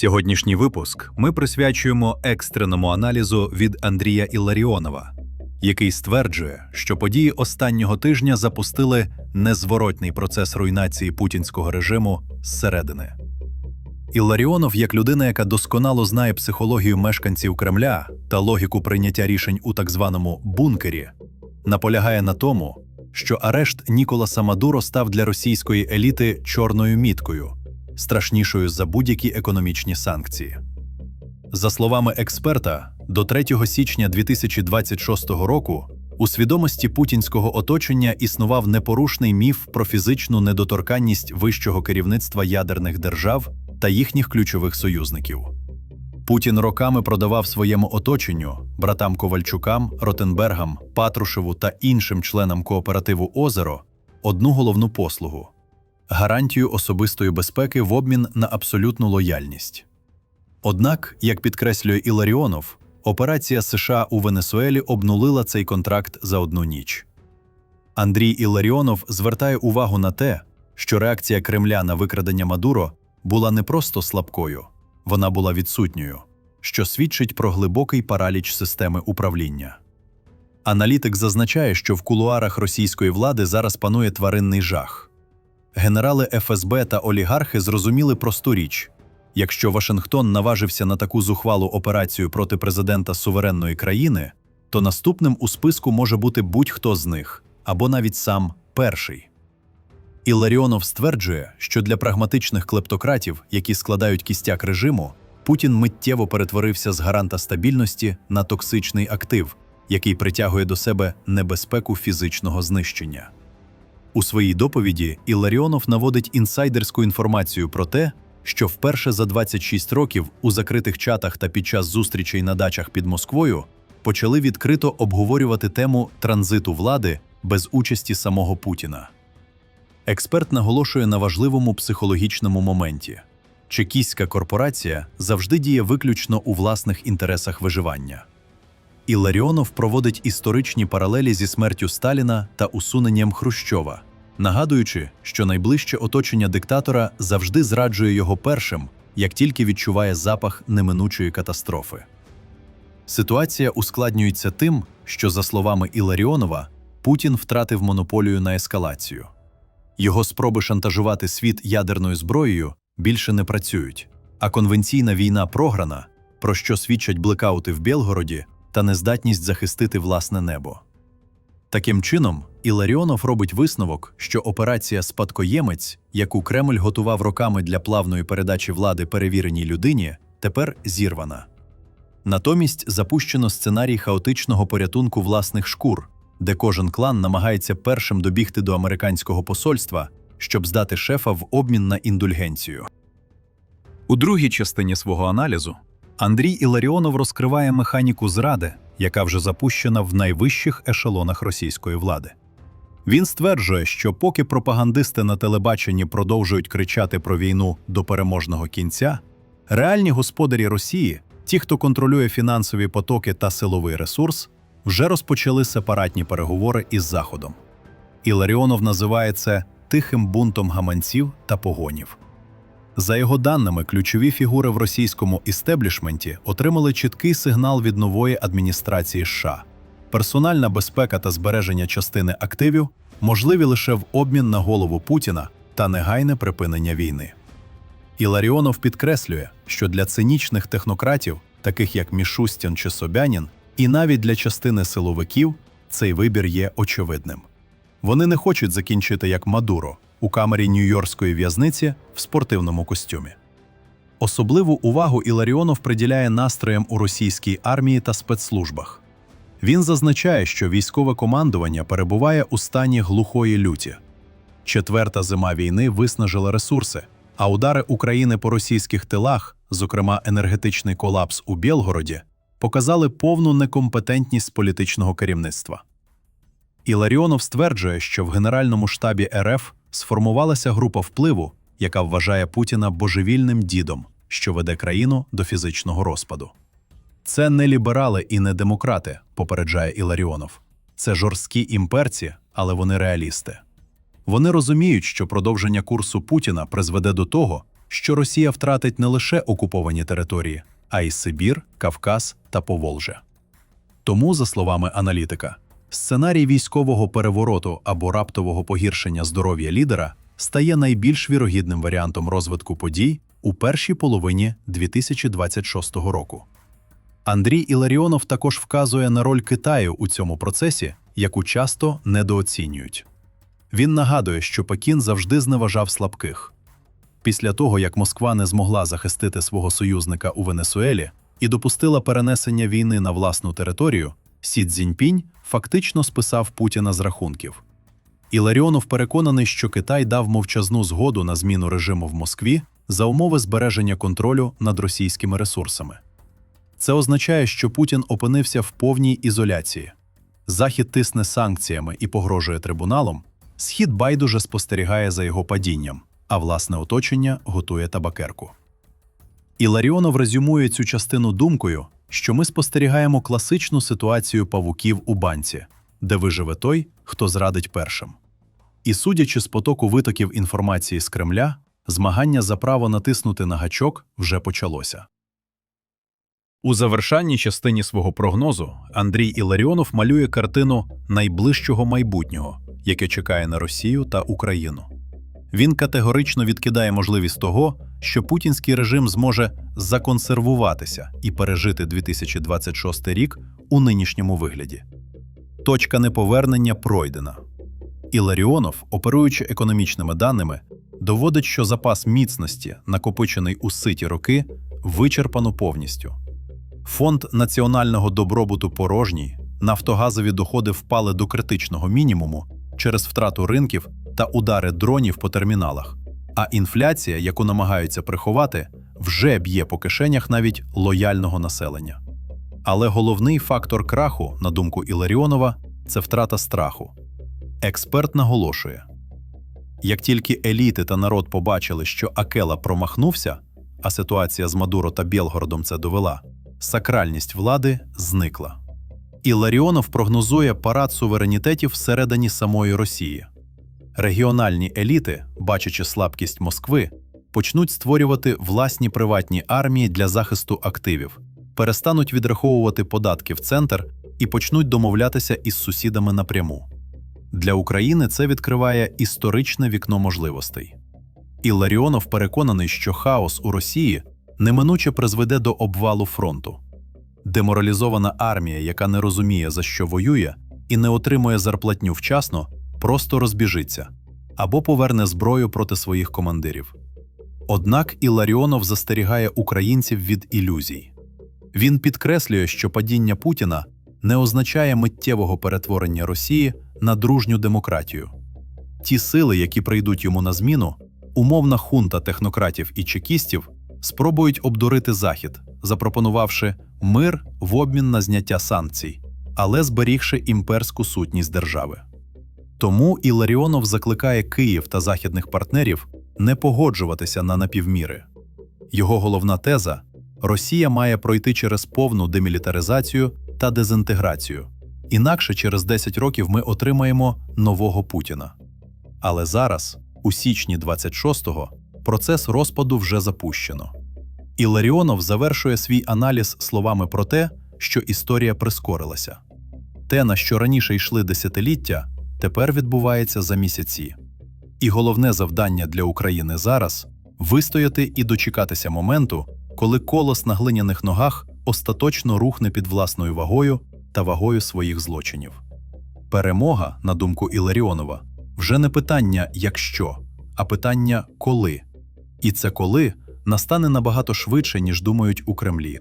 Сьогоднішній випуск ми присвячуємо екстреному аналізу від Андрія Іларіонова, який стверджує, що події останнього тижня запустили незворотний процес руйнації путінського режиму зсередини. Іларіонов, як людина, яка досконало знає психологію мешканців Кремля та логіку прийняття рішень у так званому бункері, наполягає на тому, що арешт Ніколаса Мадуро став для російської еліти чорною міткою, страшнішою за будь-які економічні санкції. За словами експерта, до 3 січня 2026 року у свідомості путінського оточення існував непорушний міф про фізичну недоторканність вищого керівництва ядерних держав та їхніх ключових союзників. Путін роками продавав своєму оточенню, братам Ковальчукам, Ротенбергам, Патрушеву та іншим членам кооперативу Озеро одну головну послугу гарантію особистої безпеки в обмін на абсолютну лояльність. Однак, як підкреслює Іларіонов, операція США у Венесуелі обнулила цей контракт за одну ніч. Андрій Іларіонов звертає увагу на те, що реакція Кремля на викрадення Мадуро була не просто слабкою, вона була відсутньою, що свідчить про глибокий параліч системи управління. Аналітик зазначає, що в кулуарах російської влади зараз панує тваринний жах. Генерали ФСБ та олігархи зрозуміли просту річ: якщо Вашингтон наважився на таку зухвалу операцію проти президента суверенної країни, то наступним у списку може бути будь-хто з них або навіть сам перший. Іларіонов стверджує, що для прагматичних клептократів, які складають кістяк режиму, Путін миттєво перетворився з гаранта стабільності на токсичний актив, який притягує до себе небезпеку фізичного знищення. У своїй доповіді Іларіонов наводить інсайдерську інформацію про те, що вперше за 26 років у закритих чатах та під час зустрічей на дачах під Москвою почали відкрито обговорювати тему транзиту влади без участі самого Путіна. Експерт наголошує на важливому психологічному моменті: чекістська корпорація завжди діє виключно у власних інтересах виживання. Іларіонов проводить історичні паралелі зі смертю Сталіна та усуненням Хрущова, нагадуючи, що найближче оточення диктатора завжди зраджує його першим, як тільки відчуває запах неминучої катастрофи. Ситуація ускладнюється тим, що, за словами Іларіонова, Путін втратив монополію на ескалацію. Його спроби шантажувати світ ядерною зброєю більше не працюють, а конвенційна війна програна, про що свідчать блекаути в Білгороді та нездатність захистити власне небо. Таким чином, Іларіонов робить висновок, що операція Спадкоємець, яку Кремль готував роками для плавної передачі влади перевіреній людині, тепер зірвана. Натомість запущено сценарій хаотичного порятунку власних шкур, де кожен клан намагається першим добігти до американського посольства, щоб здати шефа в обмін на індульгенцію. У другій частині свого аналізу Андрій Іларіонов розкриває механіку зради, яка вже запущена в найвищих ешелонах російської влади. Він стверджує, що поки пропагандисти на телебаченні продовжують кричати про війну до переможного кінця, реальні господарі Росії, ті, хто контролює фінансові потоки та силовий ресурс, вже розпочали сепаратні переговори із Заходом. Іларіонов називає це тихим бунтом гаманців та погонів. За його даними, ключові фігури в російському істеблішменті отримали чіткий сигнал від нової адміністрації США. Персональна безпека та збереження частини активів можливі лише в обмін на голову Путіна та негайне припинення війни. Іларіонов підкреслює, що для цинічних технократів, таких як Мішустін чи Собянін, і навіть для частини силовиків цей вибір є очевидним. Вони не хочуть закінчити як Мадуро у камері Нью-Йоркської в'язниці в спортивному костюмі. Особливу увагу Іларіонов приділяє настроям у російській армії та спецслужбах. Він зазначає, що військове командування перебуває у стані глухої люті. Четверта зима війни виснажила ресурси, а удари України по російських тилах, зокрема енергетичний колапс у Білгороді, показали повну некомпетентність політичного керівництва. Іларіонов стверджує, що в Генеральному штабі РФ сформувалася група впливу, яка вважає Путіна божевільним дідом, що веде країну до фізичного розпаду. Це не ліберали і не демократи, попереджає Іларіонов. Це жорсткі імперці, але вони реалісти. Вони розуміють, що продовження курсу Путіна призведе до того, що Росія втратить не лише окуповані території, а й Сибір, Кавказ та Поволжя. Тому, за словами аналітика, сценарій військового перевороту або раптового погіршення здоров'я лідера стає найбільш вірогідним варіантом розвитку подій у першій половині 2026 року. Андрій Іларіонов також вказує на роль Китаю у цьому процесі, яку часто недооцінюють. Він нагадує, що Пекін завжди зневажав слабких. Після того, як Москва не змогла захистити свого союзника у Венесуелі і допустила перенесення війни на власну територію, Сі Цзіньпінь фактично списав Путіна з рахунків. Іларіонов переконаний, що Китай дав мовчазну згоду на зміну режиму в Москві за умови збереження контролю над російськими ресурсами. Це означає, що Путін опинився в повній ізоляції. Захід тисне санкціями і погрожує трибуналом, Схід байдуже спостерігає за його падінням, а власне оточення готує табакерку. Іларіонов резюмує цю частину думкою, що ми спостерігаємо класичну ситуацію павуків у банці, де виживе той, хто зрадить першим. І судячи з потоку витоків інформації з Кремля, змагання за право натиснути на гачок вже почалося. У завершальній частині свого прогнозу Андрій Іларіонов малює картину найближчого майбутнього, яке чекає на Росію та Україну. Він категорично відкидає можливість того, що путінський режим зможе законсервуватися і пережити 2026 рік у нинішньому вигляді. Точка неповернення пройдена. Іларіонов, оперуючи економічними даними, доводить, що запас міцності, накопичений у ситі роки, вичерпано повністю. Фонд національного добробуту порожній, нафтогазові доходи впали до критичного мінімуму через втрату ринків та удари дронів по терміналах. А інфляція, яку намагаються приховати, вже б'є по кишенях навіть лояльного населення. Але головний фактор краху, на думку Іларіонова, це втрата страху. Експерт наголошує: як тільки еліти та народ побачили, що Акела промахнувся, а ситуація з Мадуро та Білгородом це довела, сакральність влади зникла. Іларіонов прогнозує парад суверенітетів всередині самої Росії. Регіональні еліти, бачачи слабкість Москви, почнуть створювати власні приватні армії для захисту активів, перестануть відраховувати податки в центр і почнуть домовлятися із сусідами напряму. Для України це відкриває історичне вікно можливостей. Іларіонов переконаний, що хаос у Росії неминуче призведе до обвалу фронту. Деморалізована армія, яка не розуміє, за що воює, і не отримує зарплатню вчасно, просто розбіжиться або поверне зброю проти своїх командирів. Однак Іларіонов застерігає українців від ілюзій. Він підкреслює, що падіння Путіна не означає миттєвого перетворення Росії на дружню демократію. Ті сили, які прийдуть йому на зміну, умовна хунта технократів і чекістів, спробують обдурити Захід, запропонувавши мир в обмін на зняття санкцій, але зберігши імперську сутність держави. Тому Іларіонов закликає Київ та західних партнерів не погоджуватися на напівміри. Його головна теза Росія має пройти через повну демілітаризацію та дезінтеграцію, інакше через 10 років ми отримаємо нового Путіна. Але зараз, у січні 26-го, процес розпаду вже запущено. Іларіонов завершує свій аналіз словами про те, що історія прискорилася. Те, на що раніше йшли десятиліття, тепер відбувається за місяці. І головне завдання для України зараз вистояти і дочекатися моменту, коли колос на глиняних ногах остаточно рухне під власною вагою та вагою своїх злочинів. Перемога, на думку Іларіонова, вже не питання якщо, а питання коли. І це коли настане набагато швидше, ніж думають у Кремлі.